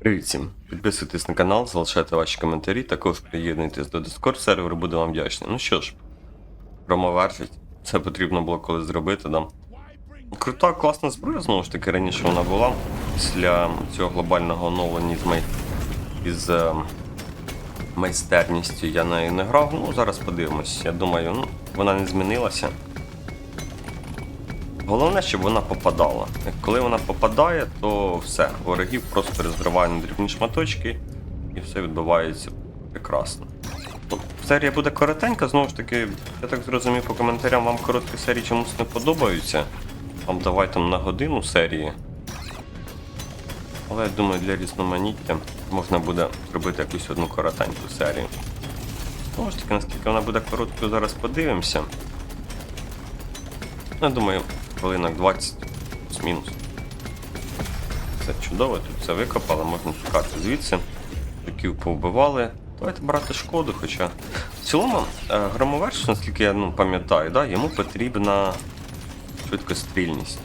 Привіт всім! Підписуйтесь на канал, залишайте ваші коментарі, також приєднуйтесь до Discord серверу, буду вам вдячний. Ну що ж, промоверсить. Це потрібно було колись зробити, да. Крута, класна зброя, знову ж таки, раніше вона була. Після цього глобального оновлення з май... із е, майстерністю я нею не грав. Ну, зараз подивимось. Я думаю, ну, вона не змінилася. Головне, щоб вона попадала. Коли вона попадає, то все, ворогів просто розриває на дрібні шматочки і все відбувається прекрасно. Серія буде коротенька, знову ж таки, я так зрозумів по коментарям, вам короткі серії чомусь не подобаються. Вам давай там на годину серії. Але я думаю, для різноманіття можна буде зробити якусь одну коротеньку серію. Знову ж таки, наскільки вона буде короткою, зараз подивимося. Ну, Я думаю, хвилинок 20 плюс-мінус. Це чудово, тут все викопали, можна шукати звідси. Жуків повбивали. Давайте брати шкоду, хоча. В цілому, е, громоверш, наскільки я ну, пам'ятаю, да, йому потрібна швидкострільність.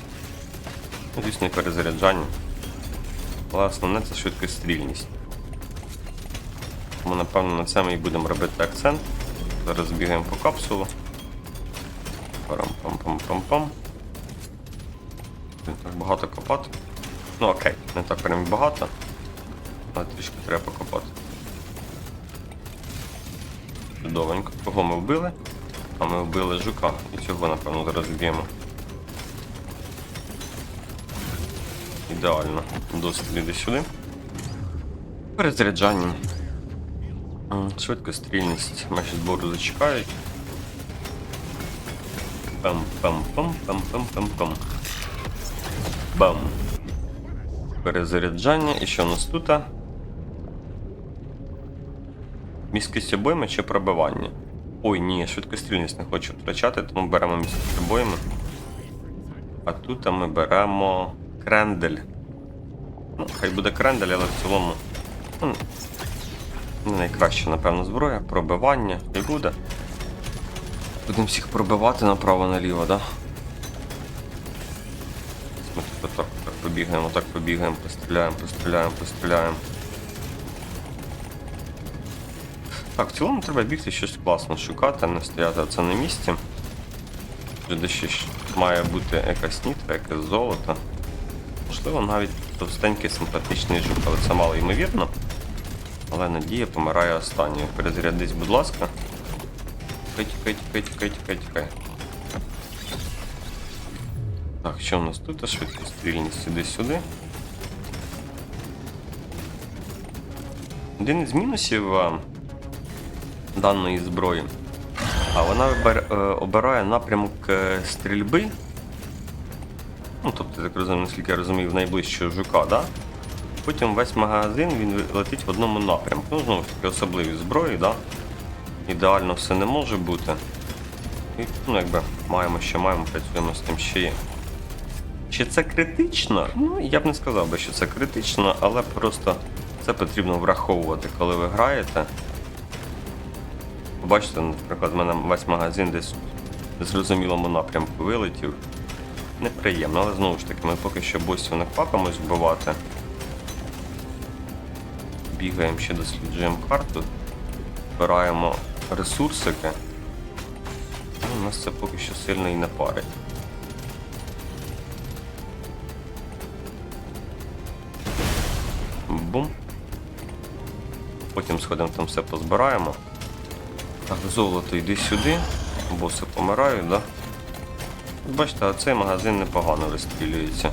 Ну, звісно, перезаряджання. Але основне це швидкострільність. Тому, напевно, на це ми і будемо робити акцент. Зараз бігаємо по капсулу. Парам-пам-пам-пам-пам. Блін, Так багато копати. Ну окей, не так прям багато. Але трішки треба покопати. Чудовенько. Кого ми вбили? А ми вбили жука. І цього, напевно, зараз вб'ємо. Ідеально. Досить іде сюди. Перезаряджання. Швидкострільність. Наші збору зачекають. Пам-пам-пам-пам-пам-пам-пам. Бам. Перезаряджання. І що у нас тут? Міськість обойми чи пробивання? Ой, ні, швидкострільність не хочу втрачати, тому беремо міськість обойми. А тут ми беремо крендель. Ну, хай буде крендель, але в цілому. Ну, не найкраща, напевно, зброя. Пробивання. І буде. Будемо всіх пробивати направо-наліво, да? Побігаємо, так побігаємо, постріляємо, постріляємо, постріляємо. Так, в цілому треба бігти щось класно шукати, не стояти це на місці. Де ще має бути якась нітра, якесь золото. Можливо, навіть товстенький симпатичний жук, але це мало ймовірно. Але надія помирає останньою. Перезарядись, будь ласка. Тікай, тікай, тікай, тікай, тікай, тікай. Так, що в нас тут? Швидкострільність іди сюди. Один із мінусів даної зброї. А вона е, обирає напрямок е, стрільби. Ну, тобто, так розумію, наскільки я розумію, найближчого жука, да? Потім весь магазин він летить в одному напрямку. Ну, знову ж таки, особливі зброї, да? Ідеально все не може бути. І, ну, якби маємо, що маємо, працюємо з тим, що є. Чи це критично? Ну, я б не сказав би, що це критично, але просто це потрібно враховувати, коли ви граєте. Побачите, наприклад, в мене весь магазин десь в зрозумілому напрямку вилетів. Неприємно, але знову ж таки, ми поки що босів не квапимось вбивати. Бігаємо ще досліджуємо карту, збираємо ресурсики. Ну, у нас це поки що сильно і не парить. Потім сходимо там все позбираємо. Так, золото йди сюди. Боси помирають, да? Бачите, а цей магазин непогано вистрілюється.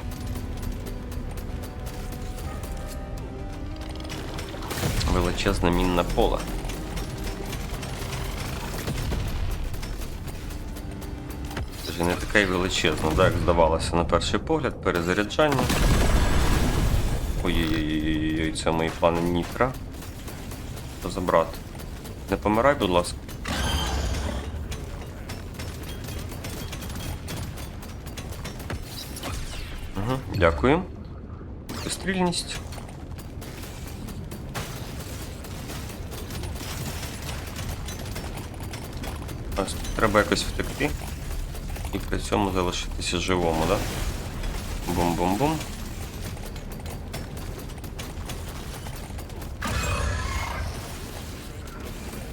Величезне мінне поле. Це не таке й величезне, да, як здавалося на перший погляд, перезаряджання. Ой-ой-ой, це мої плани Нітра. Що забрати? Не помирай, будь ласка. Угу, дякую. Стрільність. Ось треба якось втекти і при цьому залишитися живому, да? Бум-бум-бум.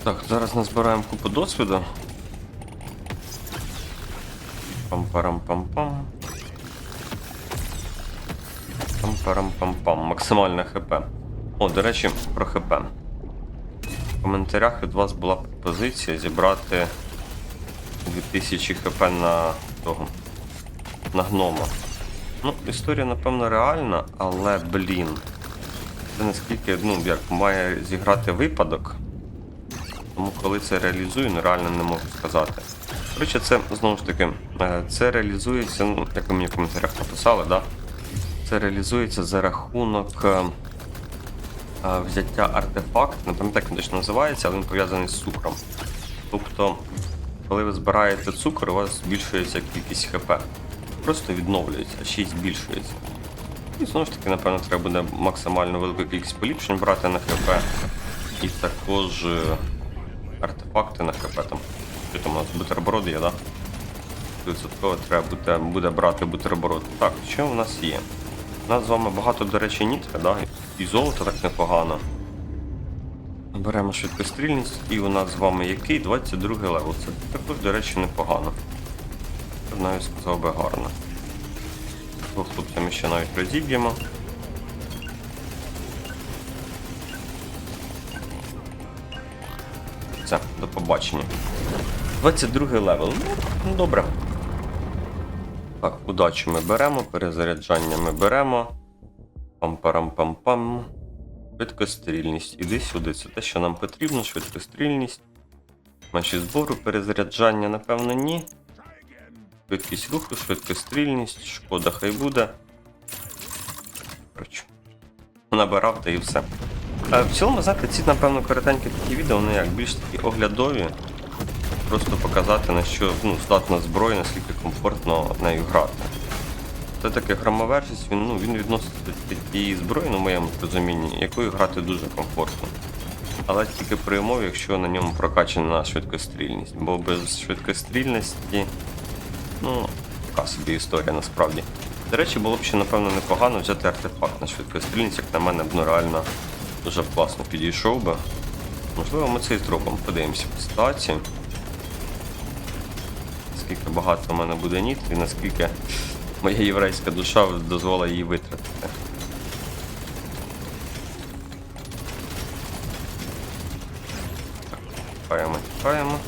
Так, зараз назбираємо купу досвіду. Пам-парам-пам-пам. Пам-парам-пам-пам. Максимальне ХП. О, до речі, про ХП. В коментарях від вас була пропозиція зібрати 2000 хп на того. На гнома. Ну, історія, напевно, реальна, але, блін. Це наскільки, ну, як має зіграти випадок. Тому коли це реалізую, ну реально не можу сказати. Коротше, це знову ж таки, е, це реалізується, ну, як ви мені в коментарях написали, да? Це реалізується за рахунок е, е, взяття артефакт, не пам'ятаю, як він точно називається, але він пов'язаний з цукром. Тобто, коли ви збираєте цукор, у вас збільшується кількість ХП. Просто відновлюється, а ще й збільшується. І знову ж таки, напевно, треба буде максимально велику кількість поліпшень брати на ХП. І також артефакти на ХП там. Що там у нас бутерброди є, да? Відсотково треба буде, буде брати бутерброд. Так, що у нас є? У нас з вами багато, до речі, нітри, да? І золото так непогано. Беремо швидкострільність, і у нас з вами який? 22 левел. Це також, до речі, непогано. Б навіть сказав би гарно. Двох хлопця ми ще навіть розіб'ємо. Все, до побачення. 22 левел. Ну, добре. Так, удачу ми беремо, перезаряджання ми беремо. Пам-парам-пам-пам. Швидкострільність. Іди сюди. Це те, що нам потрібно. Швидкострільність. Наші збору, перезаряджання, напевно, ні. Швидкість руху, швидкострільність, шкода хай буде. Коротше. Набирав та і все. А в цілому, знаєте, ці, напевно, коротенькі такі відео, вони як більш такі оглядові. Просто показати, на що ну, здатна зброя, наскільки комфортно нею грати. Це таке громовержість, він, ну, він відноситься до тієї зброї, на моєму розумінні, якою грати дуже комфортно. Але тільки при умові, якщо на ньому прокачана швидкострільність. Бо без швидкострільності, ну, така собі історія насправді. До речі, було б ще, напевно, непогано взяти артефакт на швидкострільність, як на мене, б, ну реально дуже класно підійшов би. Можливо, ми це і зробимо. Подивимося по ситуації. Наскільки багато в мене буде ніт і наскільки моя єврейська душа дозволить її витратити. Так, тікаємо.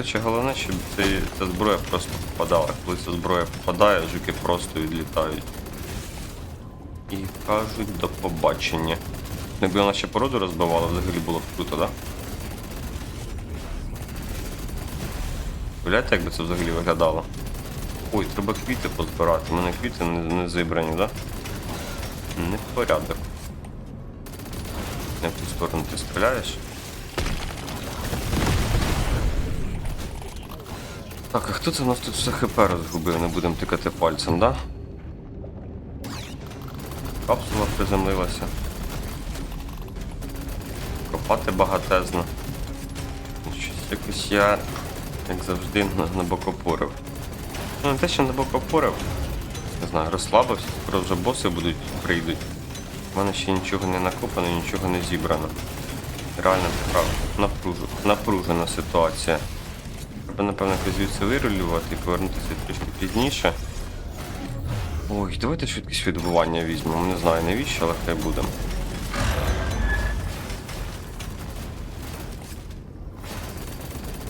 Коротше, головне, щоб цей- ця зброя просто попадала. Коли ця зброя попадає, жуки просто відлітають. І кажуть до побачення. Якби вона ще породу розбивала, взагалі було б круто, так? Да? Уявляєте, як би це взагалі виглядало? Ой, треба квіти позбирати. У мене квіти не, не зібрані, так? Да? Не в порядок. Не в сторону ти стріляєш? Так, а хто це у нас тут все хп розгубив? Не будемо тикати пальцем, да? Капсула приземлилася. Копати багатезно. Щось якось я, як завжди, на- набокопорив. Ну, не те, що набокопорив. Не знаю, розслабився, скоро вже боси будуть, прийдуть. У мене ще нічого не накопано, нічого не зібрано. Реально така напружена ситуація. Треба, напевно, звідси вирулювати і повернутися трішки пізніше. Ой, давайте швидкість відбування візьмемо. Не знаю навіщо, але хай буде.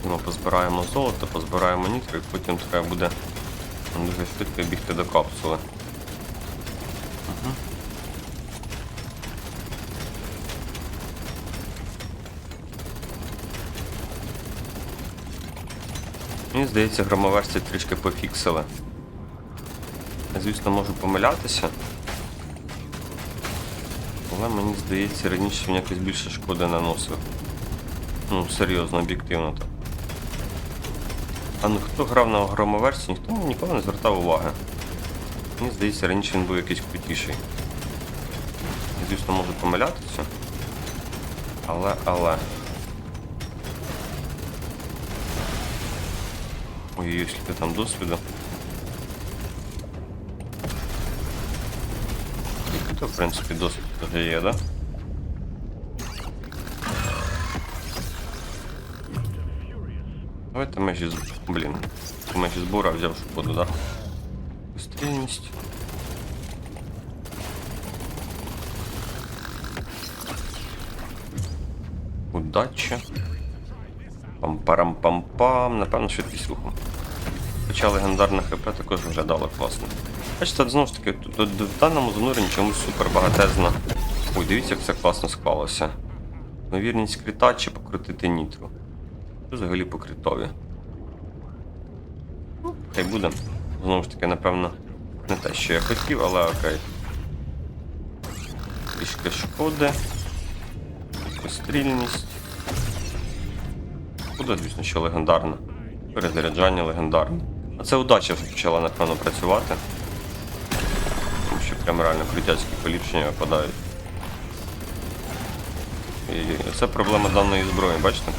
Ну, позбираємо золото, позбираємо нітро і потім треба буде дуже швидко бігти до капсули. Мені здається, громоверсії трішки пофіксили. Звісно, можу помилятися. Але мені здається, раніше він якось більше шкоди наносив. Ну, серйозно, об'єктивно так. А ну хто грав на громоверсії, ніхто ніколи не звертав уваги. Мені здається, раніше він був якийсь крутіший. Звісно, можу помилятися. Але, але. Ой, скільки там досвіду. в принципі, досить вже є, да? Давайте межі з... Блін. Межі збора взяв, щоб буду, да? Стрільність. Удача. Пам-парам-пам-пам. Напевно, швидкість руху. Хоча легендарне ХП також виглядало класно. Бачите, знову ж таки, в даному зануренні чомусь супер багатезна. Ой, дивіться, як це класно склалося. Ймовірність крита чи покрутити нітро. Це взагалі покритові. Ну, хай буде. Знову ж таки, напевно, не те, що я хотів, але окей. Трішки шкоди. Пострільність. Буде, звісно, що легендарна. Перезаряджання легендарне. Це удача почала, напевно, працювати. Тому що прям реально крутяцькі поліпшення випадають. І це проблема даної зброї, бачите?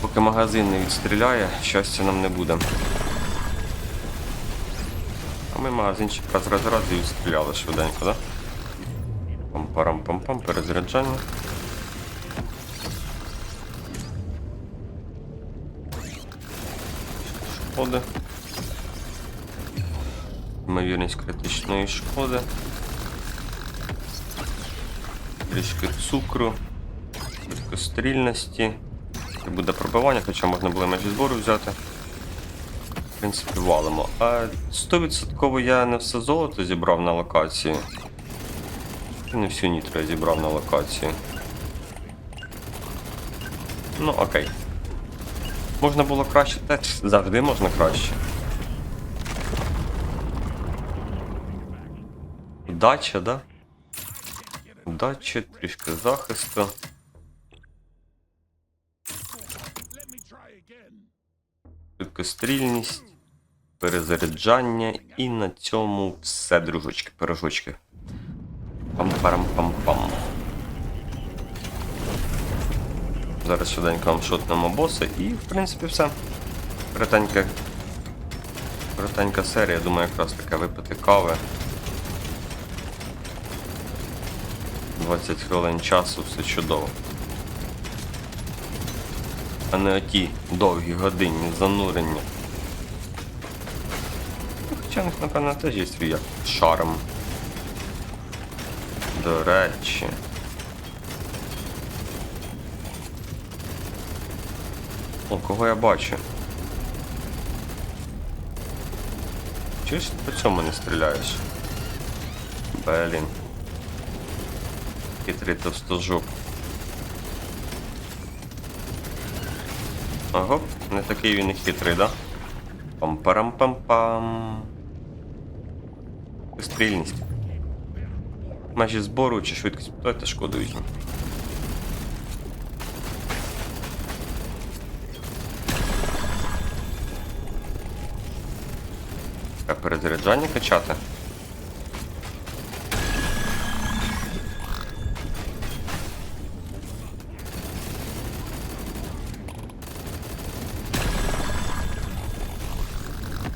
Поки магазин не відстріляє, щастя нам не буде. А ми магазинчик раз раз раз і відстріляли швиденько, так? Да? Пам-парам-пам-пам, перезаряджання. Шкоди. Ймовірність критичної шкоди. Трішки цукру, швидкострільності. І буде пробивання, хоча можна було межі збору взяти. В принципі, валимо. А 100% я не все золото зібрав на локації. І не всю нітро я зібрав на локації. Ну, окей. Можна було краще, теж завжди можна краще. Удача, да? Удача, трішки захисту. Швидкострільність, перезаряджання і на цьому все, дружочки, пирожочки. Пам-парам-пам-пам. Зараз швиденько вам шотнемо боса і, в принципі, все. Коротенька, коротенька серія, думаю, якраз таке випити кави. 20 хвилин часу, все чудово. А не оті довгі годинні занурення. Ну, Хоча в них, напевно, теж є свій як шарм. До речі. О, кого я бачу? Чого ж по цьому не стріляєш? Блін. Хитрий товстожоп. Ага, не такий він і хитрий, да? Пам-парам-пам-пам. Стрільність. Межі збору чи швидкість Давайте шкоду перезаряджання качати?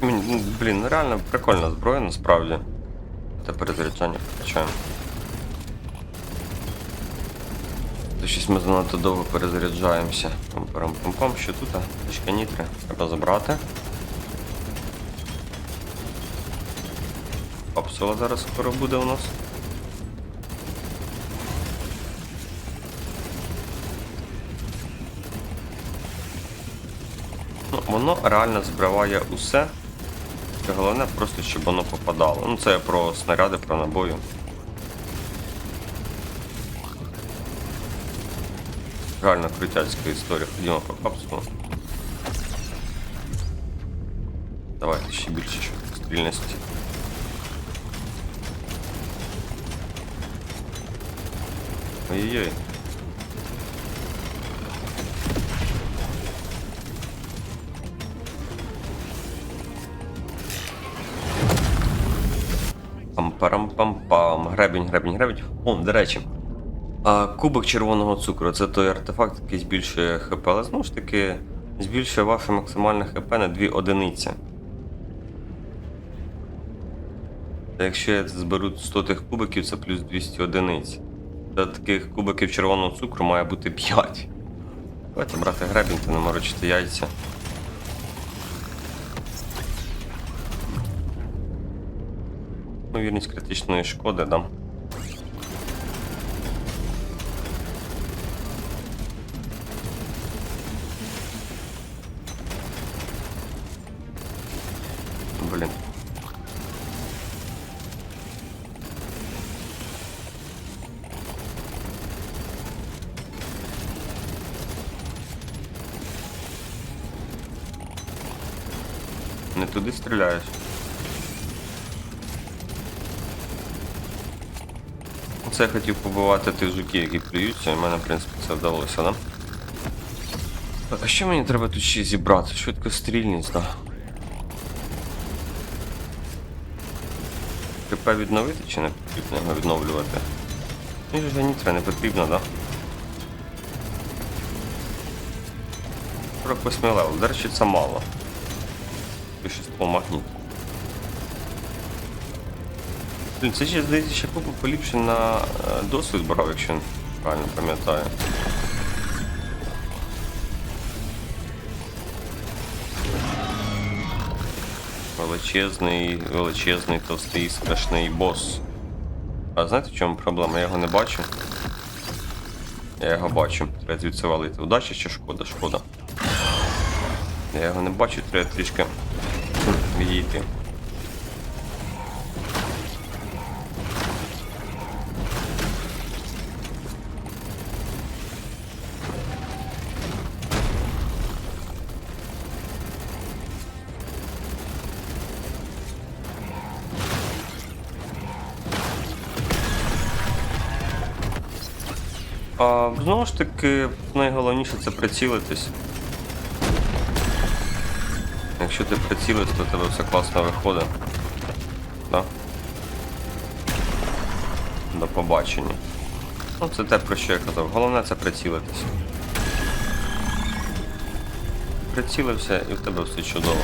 Ну, Блін, ну реально прикольна зброя насправді. Та перезаряджання покачаємо. То щось ми занадто довго перезаряджаємося. Пам-парам-пам-пам, що тут? Точка нітри. Треба забрати. Капсула зараз скоро буде у нас. Ну, воно реально збиває усе. І Головне просто, щоб воно попадало. Ну це я про снаряди, про набою. Реально крутяцька історія. Ходімо по капсулу. Давайте ще більше стрільності. Ой-ой-ой. Пам-парам-пам-пам. Гребінь, гребінь, гребінь. О, до речі. А, кубик червоного цукру це той артефакт, який збільшує ХП, але знову ж таки збільшує ваше максимальне ХП на 2 одиниці. Та якщо я зберу 100 тих кубиків, це плюс 200 одиниць. Та таких кубиків червоного цукру має бути 5. Давайте брати гребінь та не морочити яйця. Ймовірність критичної шкоди дам. Блін. Не туди стріляєш. Це я хотів побивати тих жуків, які плюються, і в мене, в принципі, це вдалося, да? А що мені треба тут ще зібрати? Швидкострільність, да. КП відновити чи не потрібно його відновлювати? Мені ж нітра не потрібно, да? 48 левел, до речі, це мало. Вещество магніт. Блін, це ще здається, ще купу поліпшень на е, досвід брав, якщо правильно пам'ятаю. Величезний, величезний, товстий, страшний бос. А знаєте в чому проблема? Я його не бачу. Я його бачу, треба звідси валити. Удача чи шкода? Шкода. Я його не бачу, треба трішки відійти. А, знову ж таки, найголовніше це прицілитись. Якщо ти прицілився, то тебе все класно виходить. Да? До побачення. Ну, це те, про що я казав. Головне це прицілитись. Прицілився і в тебе все чудово.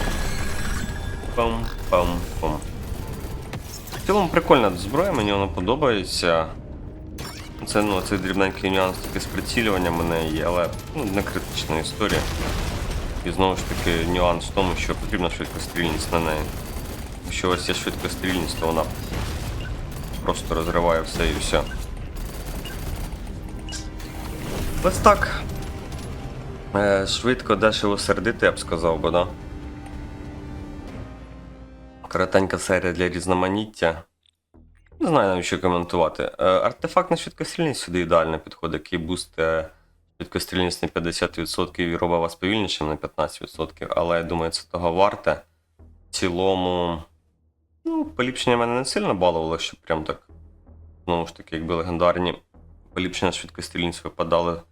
Пам-пам-пам. В цілому прикольна зброя, мені вона подобається. Це ну, цей дрібненький нюанс таки з прицілюванням неї є, але ну, не критична історія. І знову ж таки нюанс в тому, що потрібна швидкострільність на неї. Якщо у вас є швидкострільність, то вона просто розриває все і все. Ось так. Е, швидко, дешево сердити, я б сказав би, да? Коротенька серія для різноманіття. Не знаю навіть що коментувати. Е, Артефакт на швидкострільність сюди ідеально підходить, який бустить швидкострільність на 50% і робить вас повільнішим на 15%, але я думаю, це того варте. В цілому, ну, поліпшення мене не сильно балувало, щоб прям так. Знову ж таки, якби легендарні поліпшення швидкострільність випадали,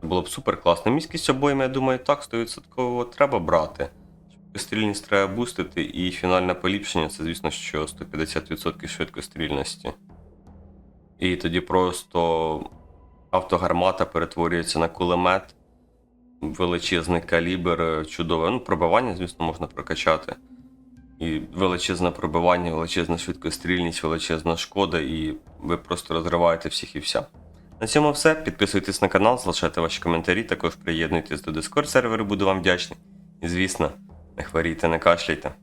це було б супер класно. Міськість обоїм, я думаю, так 100% треба брати. Швидкострільність треба бустити, і фінальне поліпшення це, звісно, що 150% швидкострільності. І тоді просто автогармата перетворюється на кулемет, величезний калібр, чудове. Ну, пробивання, звісно, можна прокачати. І величезне пробивання, величезна швидкострільність, величезна шкода, і ви просто розриваєте всіх і вся. На цьому все. Підписуйтесь на канал, залишайте ваші коментарі, також приєднуйтесь до Discord серверу, буду вам вдячний. І звісно, не хворійте, не кашляйте.